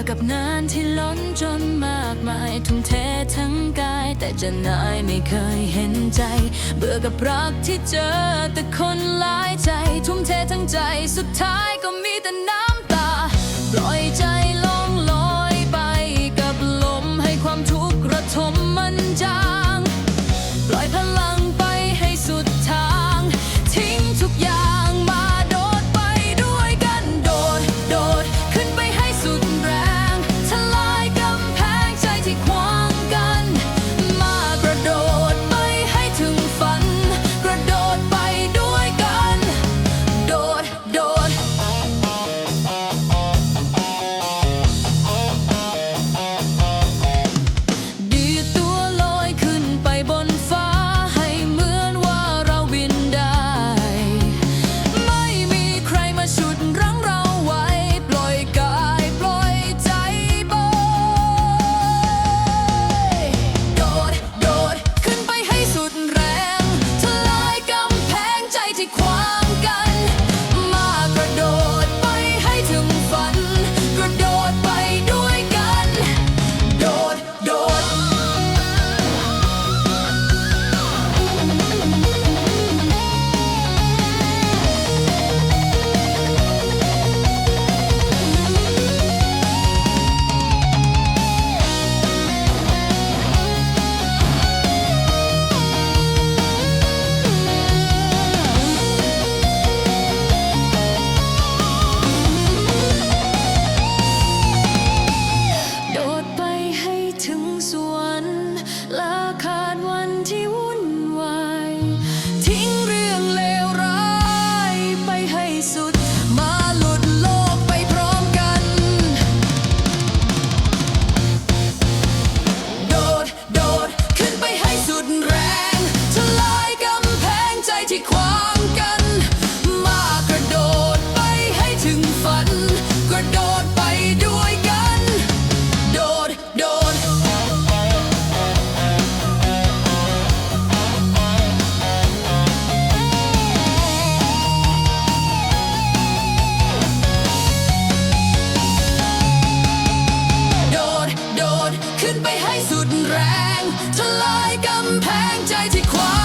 อกับงานที่ล้นจนมากมาย ทุ่มเททั้งกาย แต่จะนายไม่เคยเห็นใจ เบื่อกับรักที่เจอแต่คนหลายใจ ทุ่มเททั้งใจสุดท้ายก็มีแต่น้ำตาปล่อย ขึ้นไปให้สุดแรงทลายกำแพงใจที่ความ